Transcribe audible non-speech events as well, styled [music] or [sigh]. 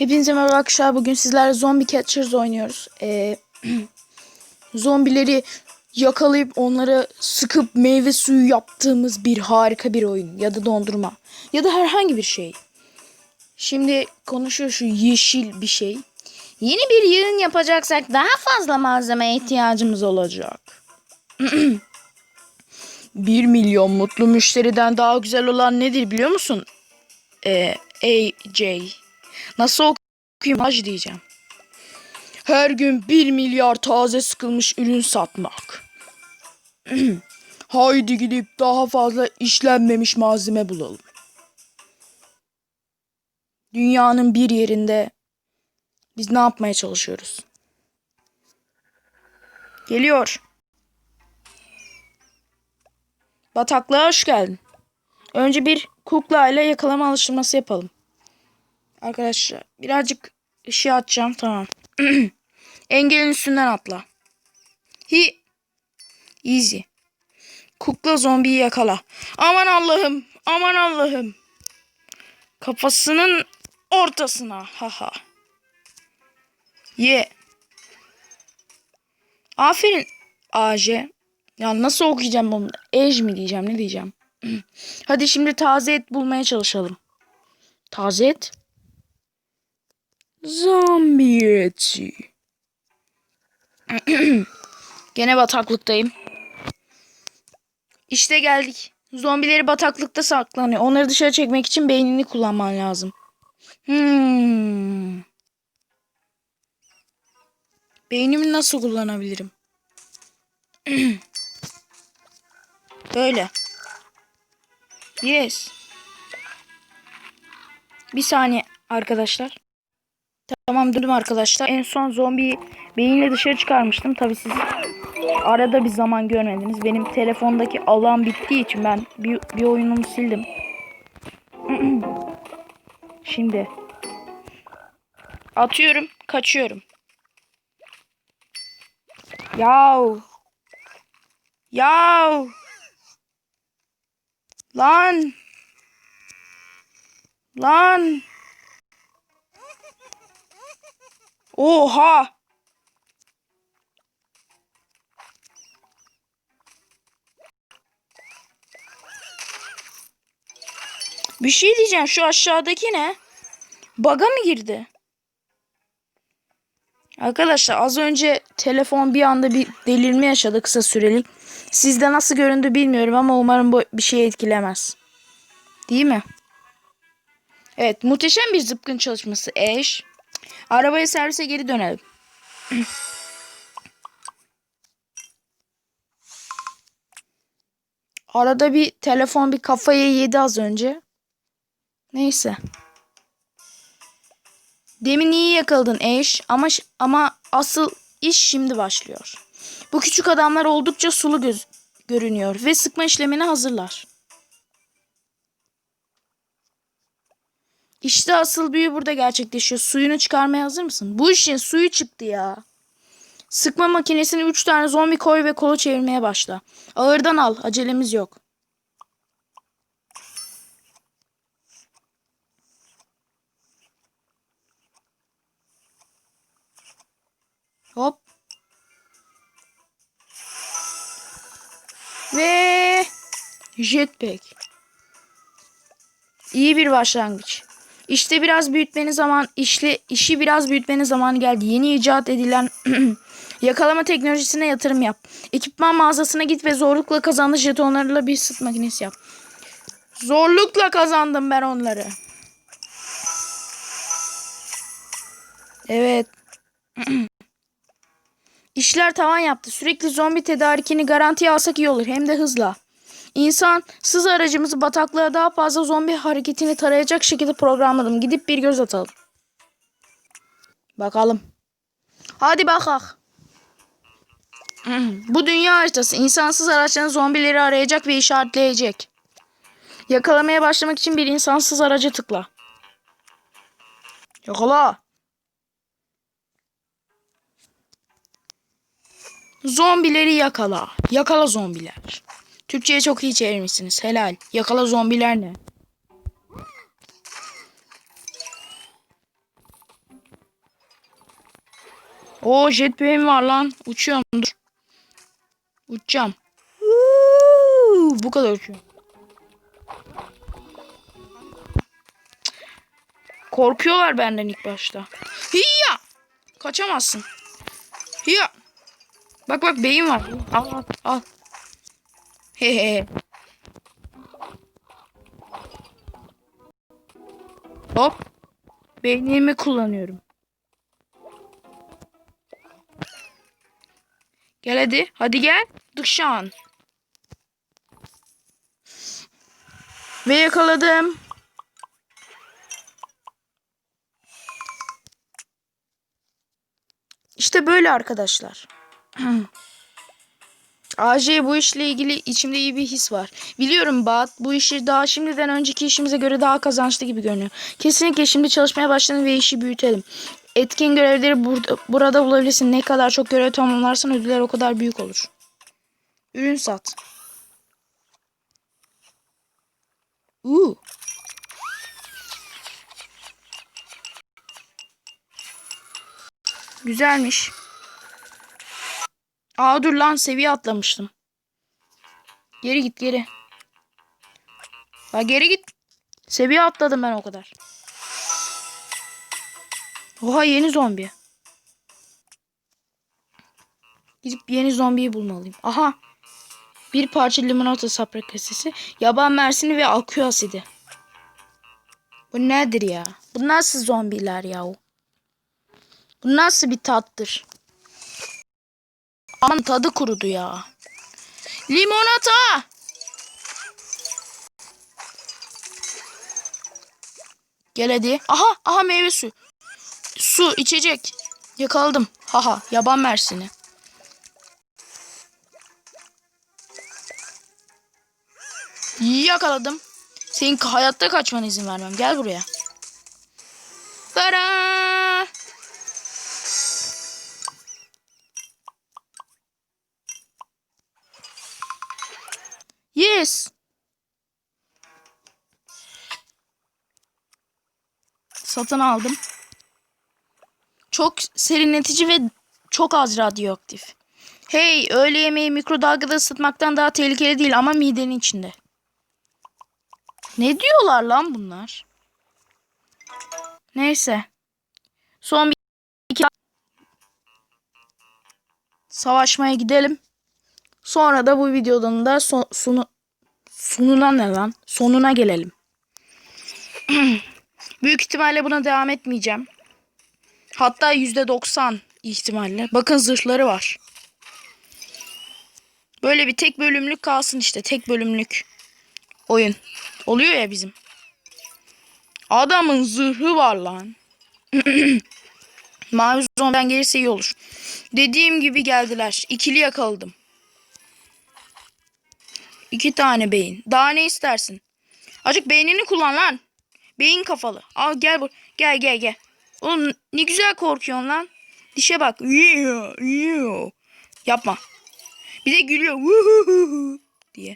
Hepinize merhaba arkadaşlar. Bugün sizlerle Zombie Catchers oynuyoruz. Ee, [clears throat] zombileri yakalayıp onlara sıkıp meyve suyu yaptığımız bir harika bir oyun. Ya da dondurma. Ya da herhangi bir şey. Şimdi konuşuyor şu yeşil bir şey. Yeni bir yığın yapacaksak daha fazla malzemeye ihtiyacımız olacak. [clears throat] 1 milyon mutlu müşteriden daha güzel olan nedir biliyor musun? Ee, AJ. Nasıl okuyayım hacı diyeceğim. Her gün 1 milyar taze sıkılmış ürün satmak. [clears throat] Haydi gidip daha fazla işlenmemiş malzeme bulalım. Dünyanın bir yerinde biz ne yapmaya çalışıyoruz? Geliyor. Bataklığa hoş geldin. Önce bir kukla ile yakalama alıştırması yapalım. Arkadaşlar birazcık ışığı açacağım tamam. [clears throat] Engelin üstünden atla. Hi. Easy. Kukla zombiyi yakala. Aman Allah'ım. Aman Allah'ım. Kafasının ortasına. Haha. Ye. Aferin. AJ. Ya nasıl okuyacağım bunu? Ej mi diyeceğim ne diyeceğim? [clears throat] Hadi şimdi taze et bulmaya çalışalım. Taze et. Zombi eti. [clears throat] Gene bataklıktayım. İşte geldik. Zombileri bataklıkta saklanıyor. Onları dışarı çekmek için beynini kullanman lazım. Hmm. Beynimi nasıl kullanabilirim? [clears throat] Böyle. Yes. Bir saniye arkadaşlar. Tamam döndüm arkadaşlar. En son zombi beyinle dışarı çıkarmıştım. Tabi siz arada bir zaman görmediniz. Benim telefondaki alan bittiği için ben bir, bir oyunumu sildim. [clears throat] Şimdi atıyorum, kaçıyorum. Yav. Yav. Lan. Lan. Oha. Bir şey diyeceğim. Şu aşağıdaki ne? Baga mı girdi? Arkadaşlar az önce telefon bir anda bir delirme yaşadı kısa süreli. Sizde nasıl göründü bilmiyorum ama umarım bu bir şey etkilemez. Değil mi? Evet muhteşem bir zıpkın çalışması eş. Arabaya servise geri dönelim. Arada bir telefon bir kafayı yedi az önce. Neyse. Demin iyi yakaladın eş ama ama asıl iş şimdi başlıyor. Bu küçük adamlar oldukça sulu göz görünüyor ve sıkma işlemini hazırlar. İşte asıl büyü burada gerçekleşiyor. Suyunu çıkarmaya hazır mısın? Bu işin suyu çıktı ya. Sıkma makinesine 3 tane zombi koy ve kolu çevirmeye başla. Ağırdan al. Acelemiz yok. Hop. Ve jetpack. İyi bir başlangıç. İşte biraz büyütmenin zaman işle işi biraz büyütmenin zamanı geldi. Yeni icat edilen [clears throat] yakalama teknolojisine yatırım yap. Ekipman mağazasına git ve zorlukla kazandığı jetonlarla bir sıt makinesi yap. Zorlukla kazandım ben onları. Evet. [clears throat] İşler tavan yaptı. Sürekli zombi tedarikini garantiye alsak iyi olur. Hem de hızla. İnsan sız aracımızı bataklığa daha fazla zombi hareketini tarayacak şekilde programladım. Gidip bir göz atalım. Bakalım. Hadi bakak. [clears throat] Bu dünya haritası. İnsansız araçların zombileri arayacak ve işaretleyecek. Yakalamaya başlamak için bir insansız araca tıkla. Yakala. Zombileri yakala. Yakala zombiler. Türkçe'ye çok iyi çevirmişsiniz. Helal. Yakala zombiler ne? Oo jetpack'im var lan. Uçuyorum dur. Uçacağım. Bu kadar uçuyorum. Korkuyorlar benden ilk başta. Hiya! Kaçamazsın. Hiya! Bak bak beyin var. Al al al. [laughs] Hop. Beynimi kullanıyorum. Gel hadi. Hadi gel. Dışan. Ve yakaladım. İşte böyle arkadaşlar. [clears throat] AJ bu işle ilgili içimde iyi bir his var. Biliyorum Bat bu işi daha şimdiden önceki işimize göre daha kazançlı gibi görünüyor. Kesinlikle şimdi çalışmaya başlayalım ve işi büyütelim. Etkin görevleri burada, burada bulabilirsin. Ne kadar çok görev tamamlarsan ödüller o kadar büyük olur. Ürün sat. Uuu. Güzelmiş. Aa dur lan seviye atlamıştım. Geri git geri. Bak geri git. Seviye atladım ben o kadar. Oha yeni zombi. Gidip yeni zombiyi bulmalıyım. Aha. Bir parça limonata sapra kasesi, yaban mersini ve akü asidi. Bu nedir ya? Bu nasıl zombiler yahu? Bu nasıl bir tattır? Aman tadı kurudu ya. Limonata! Gel hadi. Aha, aha meyve su. Su, içecek. Yakaladım. Haha, yaban mersini. Yakaladım. Senin hayatta kaçmana izin vermem. Gel buraya. Tara! Yes. Satın aldım. Çok serinletici ve çok az radyoaktif. Hey, öğle yemeği mikrodalgada ısıtmaktan daha tehlikeli değil ama midenin içinde. Ne diyorlar lan bunlar? Neyse. Son bir iki savaşmaya gidelim. Sonra da bu videonun da son, sonu sonuna ne lan? Sonuna gelelim. [clears throat] Büyük ihtimalle buna devam etmeyeceğim. Hatta %90 ihtimalle. Bakın zırhları var. Böyle bir tek bölümlük kalsın işte. Tek bölümlük oyun. Oluyor ya bizim. Adamın zırhı var lan. [clears throat] Mavi zombiden gelirse iyi olur. Dediğim gibi geldiler. İkili yakaladım. İki tane beyin. Daha ne istersin? Azıcık beynini kullan lan. Beyin kafalı. Al gel bu. Gel gel gel. Oğlum ne güzel korkuyorsun lan. Dişe bak. Yapma. Bir de gülüyor. diye.